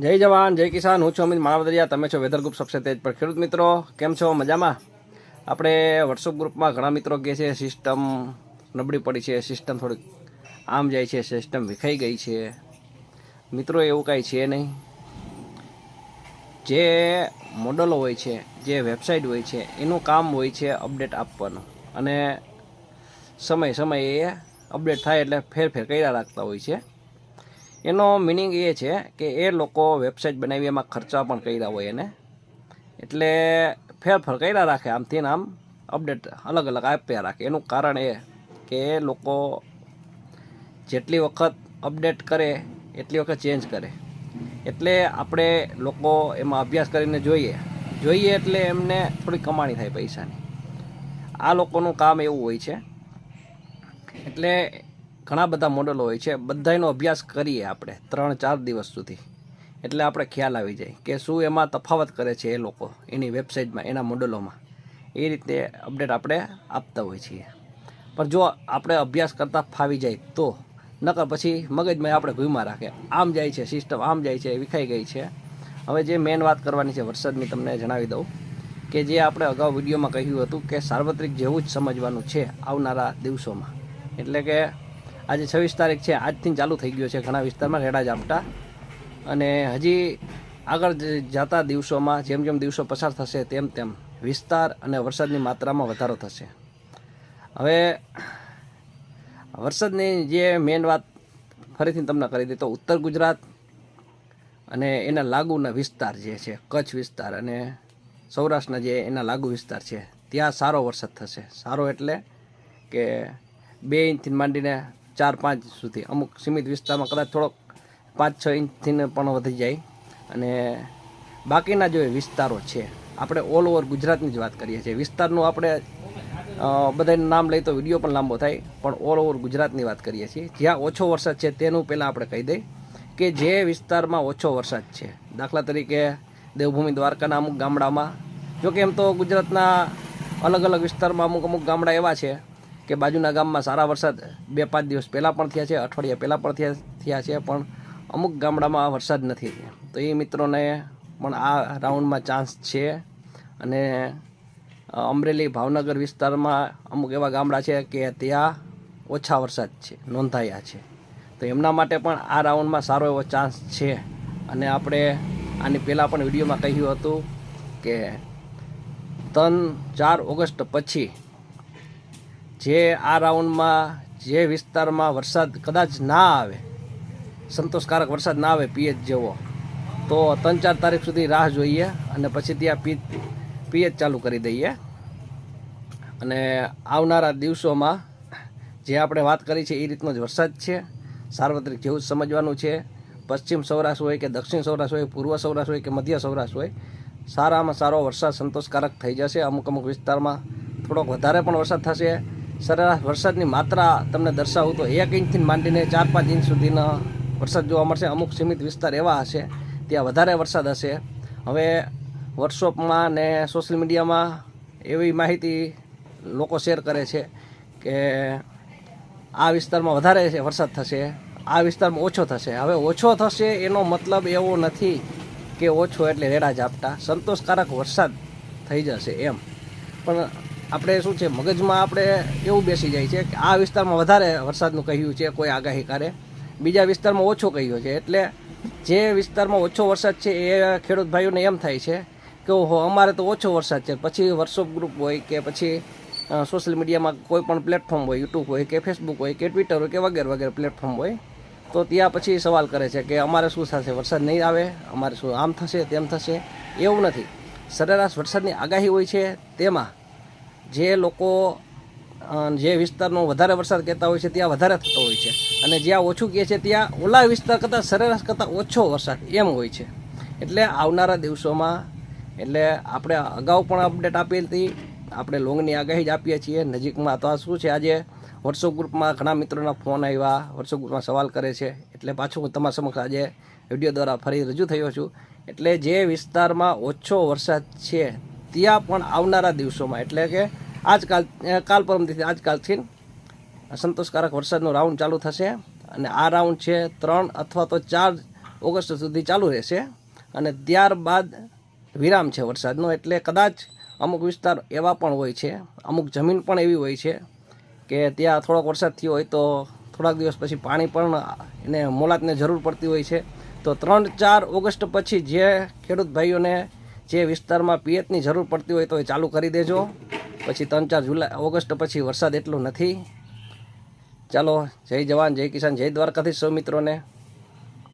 જય જવાન, જય કિસાન. હું છું અમિત માણાવદરિયા. તમે છો વેધર ગ્રુપ સબસે તેજ પર ખેડૂત મિત્રો. કેમ છો? મજામાં? આપણે વોટ્સઅપ ગ્રુપમાં ઘણા મિત્રો કહે છે. સિસ્ટમ નબળી પડી છે. સિસ્ટમ થોડીક આમ જાય છે. સિસ્ટમ વિખાઈ ગઈ છે. મિત્રો, એવું કાંઈ છે નહીં. જે મોડલો હોય છે, જે વેબસાઇટ હોય છે, એનું કામ હોય છે અપડેટ આપવાનું. અને સમય સમયે અપડેટ થાય એટલે ફેરફેર કર્યા રાખતા હોય છે. એનો મિનિંગ એ છે કે એ લોકો વેબસાઇટ બનાવી એમાં ખર્ચા પણ કર્યા હોય એને. એટલે ફેરફાર કર્યા રાખે, આમથી આમ અપડેટ અલગ અલગ આપ્યા રાખે. એનું કારણ એ કે લોકો જેટલી વખત અપડેટ કરે, એટલી વખત ચેન્જ કરે. એટલે આપણે લોકો એમાં અભ્યાસ કરીને જોઈએ. જોઈએ એટલે એમને થોડી કમાણી થાય પૈસાની. આ લોકોનું કામ એવું હોય છે. એટલે ઘણા બધા મોડલો હોય છે. બધાનો અભ્યાસ કરીએ આપણે ત્રણ, ચાર દિવસ સુધી. એટલે આપણે ખ્યાલ આવી જાય કે શું એમાં તફાવત કરે છે એ લોકો એની વેબસાઇટમાં એના મોડલોમાં એ રીતે અપડેટ આપણે આપતા હોઈએ છીએ. પણ જો આપણે અભ્યાસ કરતાં ફાવી જાય તો, નકર પછી મગજમાં આપણે ઘૂમા રાખે. આમ જાય છે સિસ્ટમ આમ જાય છે, વિખાઈ ગઈ છે. હવે જે મેન વાત કરવાની છે વરસાદની તમને જણાવી દઉં કે જે આપણે અગાઉ વિડીયોમાં કહ્યું હતું કે સાર્વત્રિક જેવું જ સમજવાનું છે આવનારા દિવસોમાં. એટલે કે આજે છવ્વીસ તારીખ છે, આજથી ચાલુ થઈ ગયો છે ઘણા વિસ્તારમાં રેડા ઝાપટા. અને હજી આગળ જતા દિવસોમાં, જેમ જેમ દિવસો પસાર થશે તેમ તેમ વિસ્તાર અને વરસાદની માત્રામાં વધારો થશે. હવે વરસાદની જે મેન વાત ફરીથી તમને કરી દઈ તો ઉત્તર ગુજરાત અને એના લાગુના વિસ્તાર જે છે, કચ્છ વિસ્તાર અને સૌરાષ્ટ્રના જે એના લાગુ વિસ્તાર છે, ત્યાં સારો વરસાદ થશે. સારો એટલે કે બે ઇંચથી માંડીને ચાર પાંચ સુધી. અમુક સીમિત વિસ્તારમાં કદાચ થોડોક પાંચ છ ઇંચથી પણ વધી જાય. અને બાકીના જે વિસ્તારો છે, આપણે ઓલ ઓવર ગુજરાતની જ વાત કરીએ છીએ. વિસ્તારનું આપણે બધાને નામ લઈ તો વીડિયો પણ લાંબો થાય, પણ ઓલ ઓવર ગુજરાતની વાત કરીએ છીએ. જ્યાં ઓછો વરસાદ છે તેનું પહેલાં આપણે કહી દઈએ કે જે વિસ્તારમાં ઓછો વરસાદ છે, દાખલા તરીકે દેવભૂમિ દ્વારકાના અમુક ગામડામાં. જોકે એમ તો ગુજરાતના અલગ અલગ વિસ્તારમાં અમુક અમુક ગામડા એવા છે કે બાજુના ગામમાં સારા વરસાદ બે પાંચ દિવસ પહેલાં પણ થયા છે, અઠવાડિયા પહેલાં પણ થયા થયા છે, પણ અમુક ગામડામાં વરસાદ નથી. તો એ મિત્રોને પણ આ રાઉન્ડમાં ચાન્સ છે. અને અમરેલી ભાવનગર વિસ્તારમાં અમુક એવા ગામડા છે કે ત્યાં ઓછા વરસાદ છે, નોંધાયા છે. તો એમના માટે પણ આ રાઉન્ડમાં સારો એવો ચાન્સ છે. અને આપણે આની પહેલાં પણ વિડીયોમાં કહ્યું હતું કે ત્રણ ચાર ઓગસ્ટ પછી જે આ રાઉન્ડમાં જે વિસ્તારમાં વરસાદ કદાચ ના આવે, સંતોષકારક વરસાદ ના આવે પીએચ જેવો, તો ત્રણ ચાર તારીખ સુધી રાહ જોઈએ અને પછી ત્યાં પી પીએચ ચાલુ કરી દઈએ. અને આવનારા દિવસોમાં જે આપણે વાત કરી છે એ રીતનો જ વરસાદ છે. સાર્વત્રિક જેવું જ સમજવાનું છે. પશ્ચિમ સૌરાષ્ટ્ર હોય કે દક્ષિણ સૌરાષ્ટ્ર હોય, પૂર્વ સૌરાષ્ટ્ર હોય કે મધ્ય સૌરાષ્ટ્ર હોય, સારામાં સારો વરસાદ સંતોષકારક થઈ જશે. અમુક અમુક વિસ્તારમાં થોડોક વધારે પણ વરસાદ થશે. સરેરાશ વરસાદની માત્રા તમને દર્શાવું તો એક ઇંચથી માંડીને ચાર પાંચ ઇંચ સુધીનો વરસાદ જોવા મળશે. અમુક સીમિત વિસ્તાર એવા હશે ત્યાં વધારે વરસાદ હશે. હવે વર્કશોપમાં ને સોશિયલ મીડિયામાં એવી માહિતી લોકો શેર કરે છે કે આ વિસ્તારમાં વધારે વરસાદ થશે, આ વિસ્તારમાં ઓછો થશે. હવે ઓછો થશે એનો મતલબ એવો નથી કે ઓછો એટલે રેડા ઝાપટા. સંતોષકારક વરસાદ થઈ જશે એમ. પણ આપણે શું છે, મગજમાં આપણે એવું બેસી જાય છે કે આ વિસ્તારમાં વધારે વરસાદનું કહ્યું છે, કોઈ આગાહી કરે. બીજા વિસ્તારમાં ઓછો કહ્યું છે, એટલે જે વિસ્તારમાં ઓછો વરસાદ છે એ ખેડૂત ભાઈઓને એમ થાય છે કે ઓહો, અમારે તો ઓછો વરસાદ છે. પછી વોટ્સઅપ ગ્રુપ હોય કે પછી સોશિયલ મીડિયામાં કોઈ પણ પ્લેટફોર્મ હોય યુટ્યુબ હોય કે ફેસબુક હોય કે ટ્વિટર હોય કે વગેરે વગેરે પ્લેટફોર્મ હોય, તો ત્યાં પછી સવાલ કરે છે કે અમારે શું થશે, વરસાદ નહીં આવે, અમારે શું આમ થશે, તેમ થશે, એવું નથી. સરેરાશ વરસાદની આગાહી હોય છે, તેમાં જે લોકો જે વિસ્તારનો વધારે વરસાદ કહેતા હોય છે, ત્યાં વધારે થતો હોય છે. અને જ્યાં ઓછું કહે છે, ત્યાં ઓલા વિસ્તાર કરતાં સરેરાશ કરતાં ઓછો વરસાદ એમ હોય છે. એટલે આવનારા દિવસોમાં, એટલે આપણે અગાઉ પણ અપડેટ આપી હતી, આપણે લોંગની આગાહી જ આપીએ છીએ. નજીકમાં તો આ શું છે, આજે વોટ્સઅપ ગ્રુપમાં ઘણા મિત્રોના ફોન આવ્યા વોટ્સઅપ ગ્રુપમાં સવાલ કરે છે. એટલે પાછું હું તમારા સમક્ષ આજે વીડિયો દ્વારા ફરી રજૂ થયો છું. એટલે જે વિસ્તારમાં ઓછો વરસાદ છે ત્યાં પણ આવનારા દિવસોમાં. એટલે કે આજકાલ કાલ પરમથી આજકાલથી સંતોષકારક વરસાદનો રાઉન્ડ ચાલુ થશે અને આ રાઉન્ડ છે ત્રણ અથવા તો ચાર ઓગસ્ટ સુધી ચાલુ રહેશે અને ત્યારબાદ વિરામ છે વરસાદનો. એટલે કદાચ અમુક વિસ્તાર એવા પણ હોય છે, અમુક જમીન પણ એવી હોય છે કે ત્યાં થોડોક વરસાદ થયો હોય તો થોડાક દિવસ પછી પાણી પણ એને મોલાતને જરૂર પડતી હોય છે. તો ત્રણ ચાર ઓગસ્ટ પછી જે ખેડૂત ભાઈઓને જે વિસ્તારમાં પિયતની જરૂર પડતી હોય તો એ ચાલુ કરી દેજો. પછી ત્રણ ચાર જુલાઈ, ઓગસ્ટ પછી વરસાદ એટલું નથી. ચાલો, જય જવાન, જય કિસાન, જય દ્વારકાથી સૌ મિત્રોને.